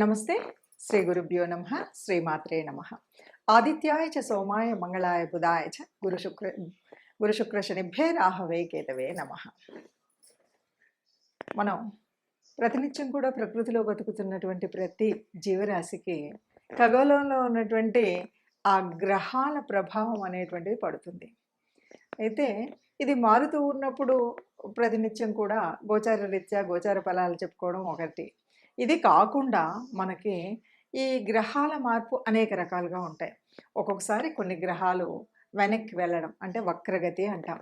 నమస్తే. శ్రీ గురుభ్యో నమ. శ్రీమాత్రే నమ. ఆదిత్యాయ చ సోమాయ మంగళాయ బుధాయ చ గురు శుక్ర గురు శుక్ర శనిభ్యే రాహవే కేతవే నమ. మనం ప్రతినిత్యం కూడా ప్రకృతిలో బతుకుతున్నటువంటి ప్రతి జీవరాశికి ఖగోళంలో ఉన్నటువంటి ఆ గ్రహాల ప్రభావం అనేటువంటిది పడుతుంది. అయితే ఇది మారుతూ ఉన్నప్పుడు ప్రతినిత్యం కూడా గోచార రీత్యా గోచార ఫలాలు చెప్పుకోవడం ఒకటి. ఇది కాకుండా మనకి ఈ గ్రహాల మార్పు అనేక రకాలుగా ఉంటాయి. ఒక్కొక్కసారి కొన్ని గ్రహాలు వెనక్కి వెళ్ళడం అంటే వక్రగతి అంటాం.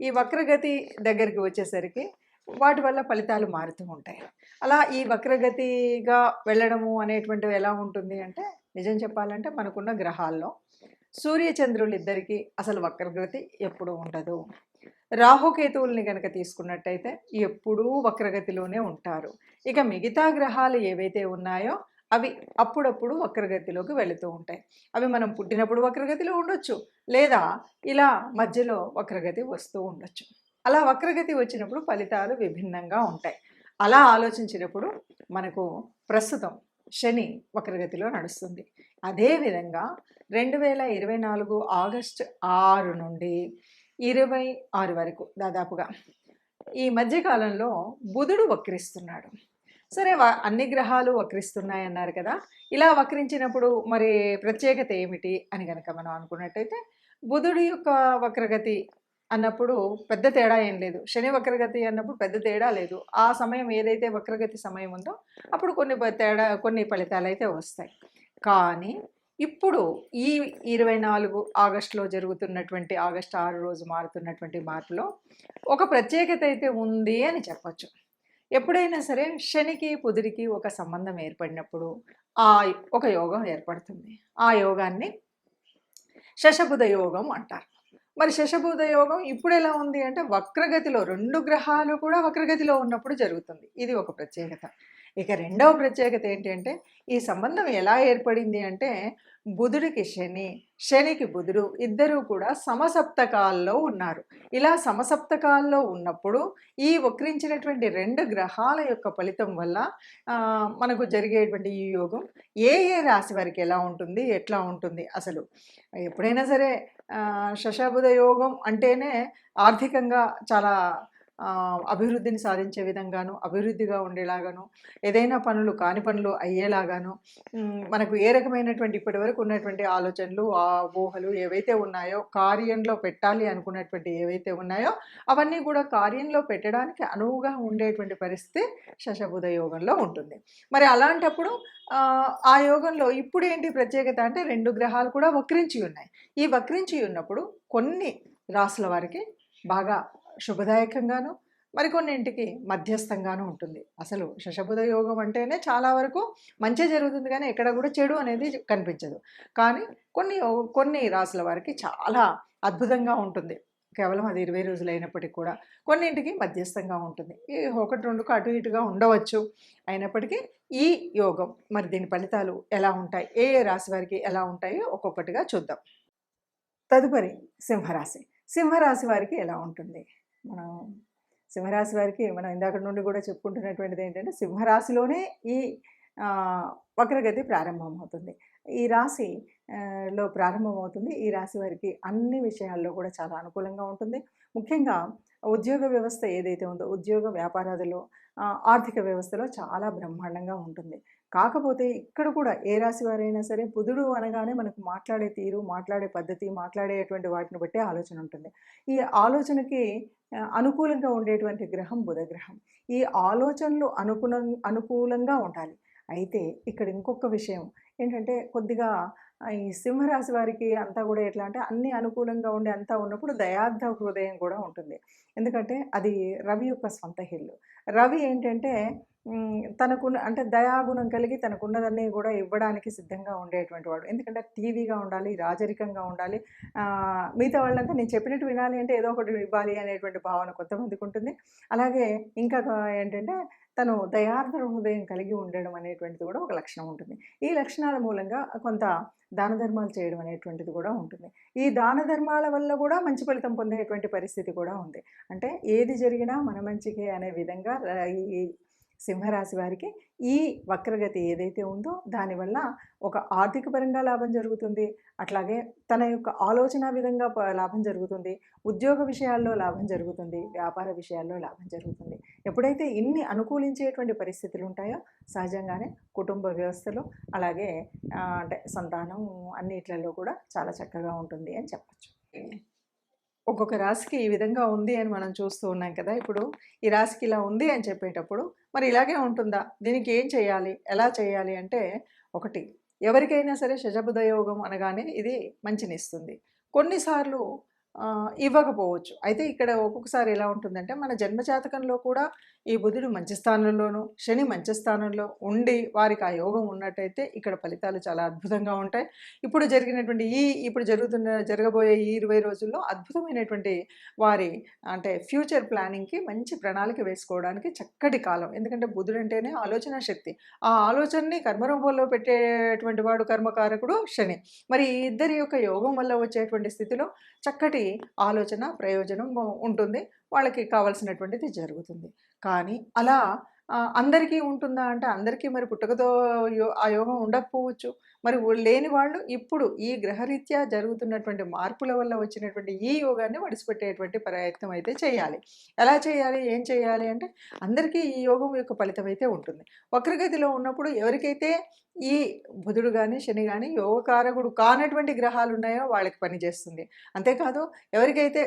ఈ వక్రగతి దగ్గరికి వచ్చేసరికి వాటి వల్ల ఫలితాలు మారుతూ ఉంటాయి. అలా ఈ వక్రగతిగా వెళ్ళడము అనేటువంటివి ఎలా ఉంటుంది అంటే నిజం చెప్పాలంటే మనకున్న గ్రహాల్లో సూర్యచంద్రులు ఇద్దరికీ అసలు వక్రగతి ఎప్పుడూ ఉండదు. రాహుకేతువుల్ని కనుక తీసుకున్నట్టయితే ఎప్పుడూ వక్రగతిలోనే ఉంటారు. ఇక మిగతా గ్రహాలు ఏవైతే ఉన్నాయో అవి అప్పుడప్పుడు వక్రగతిలోకి వెళుతూ ఉంటాయి. అవి మనం పుట్టినప్పుడు వక్రగతిలో ఉండొచ్చు లేదా ఇలా మధ్యలో వక్రగతి వస్తూ ఉండొచ్చు. అలా వక్రగతి వచ్చినప్పుడు ఫలితాలు విభిన్నంగా ఉంటాయి. అలా ఆలోచించినప్పుడు మనకు ప్రస్తుతం శని వక్రగతిలో నడుస్తుంది. అదేవిధంగా రెండు వేల ఇరవై నాలుగు ఆగస్టు ఆరు నుండి ఇరవై ఆరు వరకు దాదాపుగా. ఈ మధ్యకాలంలో బుధుడు వక్రిస్తున్నాడు. సరే అన్ని గ్రహాలు వక్రిస్తున్నాయి అన్నారు కదా. ఇలా వక్రించినప్పుడు మరి ప్రత్యేకత ఏమిటి అని కనుక మనం అనుకున్నట్టయితే బుధుడి యొక్క వక్రగతి అన్నప్పుడు పెద్ద తేడా ఏం లేదు. శని వక్రగతి అన్నప్పుడు పెద్ద తేడా లేదు. ఆ సమయం ఏదైతే వక్రగతి సమయం ఉందో అప్పుడు కొన్ని తేడా కొన్ని ఫలితాలు అయితే వస్తాయి. కానీ ఇప్పుడు ఈ ఇరవై నాలుగు ఆగస్టులో జరుగుతున్నటువంటి ఆగస్టు ఆరు రోజు మారుతున్నటువంటి మార్పులో ఒక ప్రత్యేకత అయితే ఉంది అని చెప్పచ్చు. ఎప్పుడైనా సరే శనికి పుదిరికి ఒక సంబంధం ఏర్పడినప్పుడు ఆ ఒక యోగం ఏర్పడుతుంది. ఆ యోగాన్ని శశబుధ యోగం అంటారు. మరి శశబుధ యోగం ఇప్పుడు ఎలా ఉంది అంటే వక్రగతిలో రెండు గ్రహాలు కూడా వక్రగతిలో ఉన్నప్పుడు జరుగుతుంది. ఇది ఒక ప్రత్యేకత. ఇక రెండవ ప్రత్యేకత ఏంటంటే ఈ సంబంధం ఎలా ఏర్పడింది అంటే బుధుడికి శని శనికి బుధుడు ఇద్దరూ కూడా సమసప్తకాల్లో ఉన్నారు. ఇలా సమసప్తకాల్లో ఉన్నప్పుడు ఈ వక్రించినటువంటి రెండు గ్రహాల యొక్క ఫలితం వల్ల మనకు జరిగేటువంటి ఈ యోగం ఏ ఏ రాశి వారికి ఎలా ఉంటుంది ఎట్లా ఉంటుంది అసలు ఎప్పుడైనా సరే ఆ, శశాబుధ యోగం అంటేనే ఆర్థికంగా చాలా అభివృద్ధిని సాధించే విధంగాను అభివృద్ధిగా ఉండేలాగాను ఏదైనా పనులు కాని పనులు అయ్యేలాగాను మనకు ఏ రకమైనటువంటి ఇప్పటి వరకు ఉన్నటువంటి ఆలోచనలు ఆ ఊహలు ఏవైతే ఉన్నాయో కార్యంలో పెట్టాలి అనుకున్నటువంటి ఏవైతే ఉన్నాయో అవన్నీ కూడా కార్యంలో పెట్టడానికి అనువుగా ఉండేటువంటి పరిస్థితి శశబుధ యోగంలో ఉంటుంది. మరి అలాంటప్పుడు ఆ యోగంలో ఇప్పుడు ఏంటి ప్రత్యేకత అంటే రెండు గ్రహాలు కూడా వక్రించి ఉన్నాయి. ఈ వక్రించి ఉన్నప్పుడు కొన్ని రాసుల వారికి బాగా శుభదాయకంగాను మరికొన్నింటికి మధ్యస్థంగాను ఉంటుంది. అసలు శశబుధ యోగం అంటేనే చాలా వరకు మంచి జరుగుతుంది కానీ ఎక్కడ కూడా చెడు అనేది కనిపించదు. కానీ కొన్ని కొన్ని రాసుల వారికి చాలా అద్భుతంగా ఉంటుంది. కేవలం అది ఇరవై రోజులు అయినప్పటికీ కూడా కొన్నింటికి మధ్యస్థంగా ఉంటుంది. ఈ ఒకటి రెండుకు అటు ఇటుగా ఉండవచ్చు. అయినప్పటికీ ఈ యోగం మరి దీని ఫలితాలు ఎలా ఉంటాయి? ఏ ఏ రాశి వారికి ఎలా ఉంటాయో ఒక్కొక్కటిగా చూద్దాం. తదుపరి సింహరాశి. సింహరాశి వారికి ఎలా ఉంటుంది? మనం సింహరాశి వారికి మనం ఇందాక నుండి కూడా చెప్పుకుంటున్నటువంటిది ఏంటంటే సింహరాశిలోనే ఈ వక్రగతి ప్రారంభమవుతుంది. ఈ రాశి లో ప్రారంభమవుతుంది. ఈ రాశి వారికి అన్ని విషయాల్లో కూడా చాలా అనుకూలంగా ఉంటుంది. ముఖ్యంగా ఉద్యోగ వ్యవస్థ ఏదైతే ఉందో ఉద్యోగ వ్యాపారాదులో ఆర్థిక వ్యవస్థలో చాలా బ్రహ్మాండంగా ఉంటుంది. కాకపోతే ఇక్కడ కూడా ఏ రాశి వారైనా సరే బుధుడు అనగానే మనకు మాట్లాడే తీరు మాట్లాడే పద్ధతి మాట్లాడేటువంటి వాటిని బట్టి ఆలోచన ఉంటుంది. ఈ ఆలోచనకి అనుకూలంగా ఉండేటువంటి గ్రహం బుధ గ్రహం ఈ ఆలోచనలు అనుకూల అనుకూలంగా ఉండాలి. అయితే ఇక్కడ ఇంకొక విషయం ఏంటంటే కొద్దిగా ఈ సింహరాశి వారికి అంతా కూడా ఎట్లా అంటే అన్ని అనుకూలంగా ఉండి అంతా ఉన్నప్పుడు దయార్థ హృదయం కూడా ఉంటుంది. ఎందుకంటే అది రవి యొక్క సొంత హిల్లు రవి ఏంటంటే తనకు తనకున్న అంటే దయాగుణం కలిగి తనకున్నదన్నీ కూడా ఇవ్వడానికి సిద్ధంగా ఉండేటువంటి వాడు. ఎందుకంటే టీవీగా ఉండాలి రాజరికంగా ఉండాలి. మిగతా వాళ్ళంతా నేను చెప్పినట్టు వినాలి అంటే ఏదో ఒకటి ఇవ్వాలి అనేటువంటి భావన కొంతమందికి ఉంటుంది. అలాగే ఇంకా ఏంటంటే తను దయార్థ హృదయం కలిగి ఉండడం అనేటువంటిది కూడా ఒక లక్షణం ఉంటుంది. ఈ లక్షణాల మూలంగా కొంత దాన ధర్మాలు చేయడం అనేటువంటిది కూడా ఉంటుంది. ఈ దాన ధర్మాల వల్ల కూడా మంచి ఫలితం పొందేటువంటి పరిస్థితి కూడా ఉంది. అంటే ఏది జరిగినా మన మంచికే అనే విధంగా ఈ సింహరాశి వారికి ఈ వక్రగతి ఏదైతే ఉందో దానివల్ల ఒక ఆర్థిక పరంగా లాభం జరుగుతుంది. అట్లాగే తన యొక్క ఆలోచన విధంగా లాభం జరుగుతుంది. ఉద్యోగ విషయాల్లో లాభం జరుగుతుంది. వ్యాపార విషయాల్లో లాభం జరుగుతుంది. ఎప్పుడైతే ఇన్ని అనుకూలించేటువంటి పరిస్థితులు ఉంటాయో సహజంగానే కుటుంబ వ్యవస్థలో అలాగే అంటే సంతానం అన్నిట్లలో కూడా చాలా చక్కగా ఉంటుంది అని చెప్పచ్చు. ఒక్కొక్క రాశికి ఈ విధంగా ఉంది అని మనం చూస్తూ ఉన్నాం కదా. ఇప్పుడు ఈ రాశికి ఇలా ఉంది అని చెప్పేటప్పుడు మరి ఇలాగే ఉంటుందా? దీనికి ఏం చేయాలి? ఎలా చేయాలి అంటే ఒకటి ఎవరికైనా సరే శజబుధయోగం అనగానే ఇది మంచినిస్తుంది. కొన్నిసార్లు ఇవ్వకపోవచ్చు. అయితే ఇక్కడ ఒక్కొక్కసారి ఎలా ఉంటుందంటే మన జన్మజాతకంలో కూడా ఈ బుధుడు మంచి స్థానంలోనూ శని మంచి స్థానంలో ఉండి వారికి ఆ యోగం ఉన్నట్టయితే ఇక్కడ ఫలితాలు చాలా అద్భుతంగా ఉంటాయి. ఇప్పుడు జరిగినటువంటి ఈ ఇప్పుడు జరుగుతున్న జరగబోయే ఈ ఇరవై రోజుల్లో అద్భుతమైనటువంటి వారి అంటే ఫ్యూచర్ ప్లానింగ్కి మంచి ప్రణాళిక వేసుకోవడానికి చక్కటి కాలం. ఎందుకంటే బుధుడు అంటేనే ఆలోచన శక్తి. ఆ ఆలోచనని కర్మరూపంలో పెట్టేటువంటి వాడు కర్మకారకుడు శని. మరి ఈ ఇద్దరి యొక్క యోగం వల్ల వచ్చేటువంటి స్థితిలో చక్కటి ఆలోచన ప్రయోజనం ఉంటుంది. వాళ్ళకి కావాల్సినటువంటిది జరుగుతుంది. కానీ అలా అందరికీ ఉంటుందా అంటే అందరికీ మరి పుట్టుకతో యో ఆ యోగం ఉండకపోవచ్చు. మరి లేని వాళ్ళు ఇప్పుడు ఈ గ్రహరీత్యా జరుగుతున్నటువంటి మార్పుల వల్ల వచ్చినటువంటి ఈ యోగాన్ని వడిసిపెట్టేటువంటి ప్రయత్నం అయితే చేయాలి. ఎలా చేయాలి? ఏం చేయాలి? అంటే అందరికీ ఈ యోగం యొక్క ఫలితం అయితే ఉంటుంది. వక్రగతిలో ఉన్నప్పుడు ఎవరికైతే ఈ బుధుడు కానీ శని కానీ యోగకారకుడు కానటువంటి గ్రహాలు ఉన్నాయో వాళ్ళకి పనిచేస్తుంది. అంతేకాదు ఎవరికైతే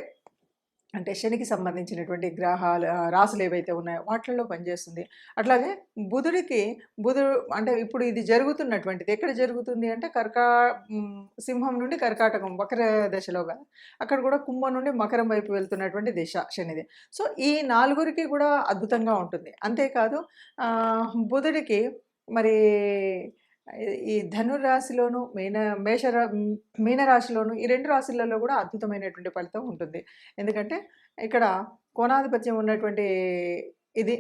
అంటే శనికి సంబంధించినటువంటి గ్రహాలు రాసులు ఏవైతే ఉన్నాయో వాటిల్లో పనిచేస్తుంది. అట్లాగే బుధుడికి బుధుడు అంటే ఇప్పుడు ఇది జరుగుతున్నటువంటిది. ఎక్కడ జరుగుతుంది అంటే కర్కా సింహం నుండి కర్కాటకం వక్ర దశలోగా అక్కడ కూడా కుంభం నుండి మకరం వైపు వెళ్తున్నటువంటి దిశ శనిది. సో ఈ నాలుగురికి కూడా అద్భుతంగా ఉంటుంది. అంతేకాదు బుధుడికి మరి ఈ ధనురాశిలోను మీన మేషరా మీనరాశిలోను ఈ రెండు రాశులలో కూడా అద్భుతమైనటువంటి ఫలితం ఉంటుంది. ఎందుకంటే ఇక్కడ కోణాధిపత్యం ఉన్నటువంటి ఇది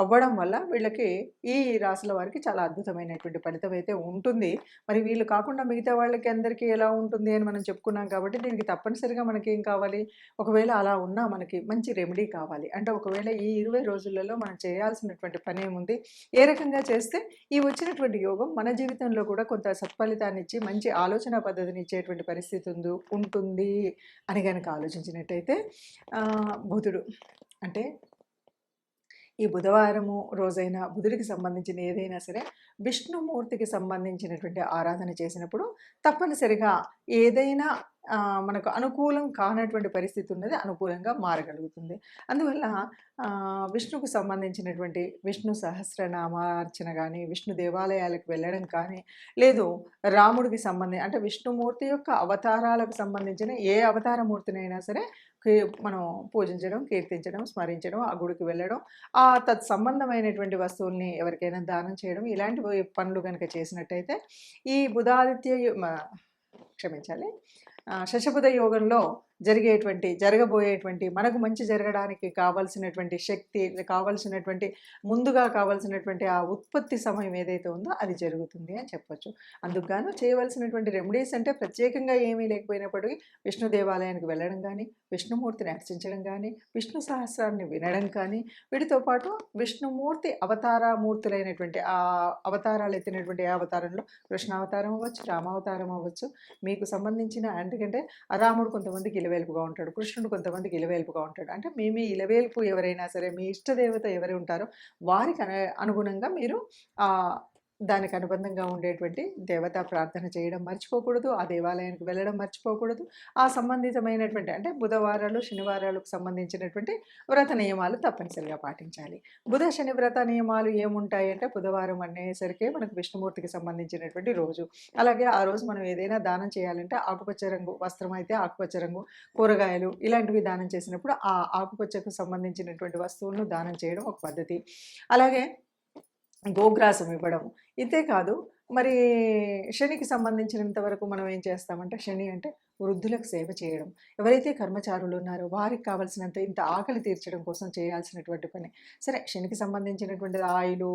అవ్వడం వల్ల వీళ్ళకి ఈ రాసుల వారికి చాలా అద్భుతమైనటువంటి ఫలితం అయితే ఉంటుంది. మరి వీళ్ళు కాకుండా మిగతా వాళ్ళకి అందరికీ ఎలా ఉంటుంది అని మనం చెప్పుకున్నాం కాబట్టి దీనికి తప్పనిసరిగా మనకి ఏం కావాలి? ఒకవేళ అలా ఉన్నా మనకి మంచి రెమెడీ కావాలి. అంటే ఒకవేళ ఈ ఇరవై రోజులలో మనం చేయాల్సినటువంటి పని ఏముంది? ఏ రకంగా చేస్తే ఈ వచ్చినటువంటి యోగం మన జీవితంలో కూడా కొంత సత్ఫలితాన్ని ఇచ్చి మంచి ఆలోచన పద్ధతిని ఇచ్చేటువంటి పరిస్థితి ఉంది ఉంటుంది అని కనుక ఆలోచించినట్టయితే బుధుడు అంటే ఈ బుధవారము రోజైనా బుధుడికి సంబంధించిన ఏదైనా సరే విష్ణుమూర్తికి సంబంధించినటువంటి ఆరాధన చేసినప్పుడు తప్పనిసరిగా ఏదైనా మనకు అనుకూలం కానటువంటి పరిస్థితి ఉన్నది అనుకూలంగా మారగలుగుతుంది. అందువల్ల విష్ణుకు సంబంధించినటువంటి విష్ణు సహస్రనామార్చన కానీ విష్ణు దేవాలయాలకు వెళ్ళడం కానీ లేదు రాముడికి సంబంధించి అంటే విష్ణుమూర్తి యొక్క అవతారాలకు సంబంధించిన ఏ అవతారమూర్తినైనా సరే మనం పూజించడం కీర్తించడం స్మరించడం ఆ గుడికి వెళ్ళడం ఆ తత్ సంబంధమైనటువంటి వస్తువుల్ని ఎవరికైనా దానం చేయడం ఇలాంటి పనులు కనుక చేసినట్టయితే ఈ బుధాదిత్య మ- క్షమించాలి. ఆ, శశబుధ యోగంలో జరిగేటువంటి జరగబోయేటువంటి మనకు మంచి జరగడానికి కావాల్సినటువంటి శక్తి కావాల్సినటువంటి ముందుగా కావాల్సినటువంటి ఆ ఉత్పత్తి సమయం ఏదైతే ఉందో అది జరుగుతుంది అని చెప్పొచ్చు. అందుకుగాను చేయవలసినటువంటి రెమెడీస్ అంటే ప్రత్యేకంగా ఏమీ లేకపోయినప్పటికీ విష్ణు దేవాలయానికి వెళ్ళడం కానీ విష్ణుమూర్తిని అర్చించడం కానీ విష్ణు సహస్రాన్ని వినడం కానీ వీటితో పాటు విష్ణుమూర్తి అవతారమూర్తులైనటువంటి ఆ అవతారాలు ఎత్తినటువంటి ఏ అవతారంలో కృష్ణావతారం అవ్వచ్చు రామావతారం అవ్వచ్చు. మీకు సంబంధించిన ఎందుకంటే ఆ రాముడు కొంతమందికి ఇలవేల్పుగా ఉంటాడు. కృష్ణుడు కొంతమందికి ఇలవేల్పుగా ఉంటాడు. అంటే మీ మీ ఇలవేల్పు ఎవరైనా సరే మీ ఇష్టదేవత ఎవరు ఉంటారో వారికి అనుగుణంగా మీరు దానికి అనుబంధంగా ఉండేటువంటి దేవతా ప్రార్థన చేయడం మర్చిపోకూడదు ఆ దేవాలయానికి వెళ్ళడం మర్చిపోకూడదు. ఆ సంబంధితమైనటువంటి అంటే బుధవారాలు శనివారాలకు సంబంధించినటువంటి వ్రత నియమాలు తప్పనిసరిగా పాటించాలి. బుధ శని వ్రత నియమాలు ఏముంటాయి అంటే బుధవారం అనేసరికి మనకు విష్ణుమూర్తికి సంబంధించినటువంటి రోజు. అలాగే ఆ రోజు మనం ఏదైనా దానం చేయాలంటే ఆకుపచ్చ రంగు వస్త్రం అయితే ఆకుపచ్చ రంగు కూరగాయలు ఇలాంటివి దానం చేసినప్పుడు ఆ ఆకుపచ్చకు సంబంధించినటువంటి వస్తువులను దానం చేయడం ఒక పద్ధతి. అలాగే గోగ్రాసం ఇవ్వడం. ఇంతే కాదు మరి శనికి సంబంధించినంత వరకు మనం ఏం చేస్తామంటే శని అంటే వృద్ధులకు సేవ చేయడం. ఎవరైతే కర్మచారులు ఉన్నారో వారికి కావాల్సినంత ఇంత ఆకలి తీర్చడం కోసం చేయాల్సినటువంటి పని. సరే శనికి సంబంధించినటువంటి ఆయిలు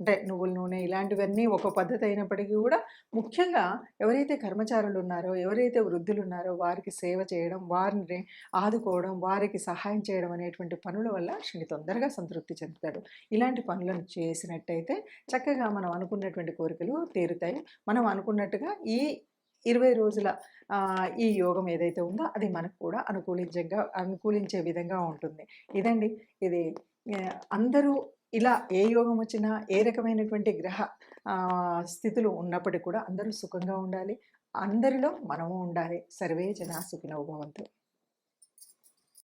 అంటే నువ్వుల నూనె ఇలాంటివన్నీ ఒక పద్ధతి అయినప్పటికీ కూడా ముఖ్యంగా ఎవరైతే కర్మచారులు ఉన్నారో ఎవరైతే వృద్ధులు ఉన్నారో వారికి సేవ చేయడం వారిని ఆదుకోవడం వారికి సహాయం చేయడం అనేటువంటి పనుల వల్ల శని తొందరగా సంతృప్తి చెందుతాడు. ఇలాంటి పనులను చేసినట్టయితే చక్కగా మనం అనుకున్నటువంటి కోరికలు తీరుతాయి. మనం అనుకున్నట్టుగా ఈ ఇరవై రోజుల ఈ యోగం ఏదైతే ఉందో అది మనకు కూడా అనుకూలించగా అనుకూలించే విధంగా ఉంటుంది. ఇదండి. ఇది అందరూ ఇలా ఏ యోగం వచ్చినా ఏ రకమైనటువంటి గ్రహ స్థితులు ఉన్నప్పటికీ కూడా అందరూ సుఖంగా ఉండాలి. అందరిలో మనము ఉండాలి. సర్వే జనా సుఖినోభవంతు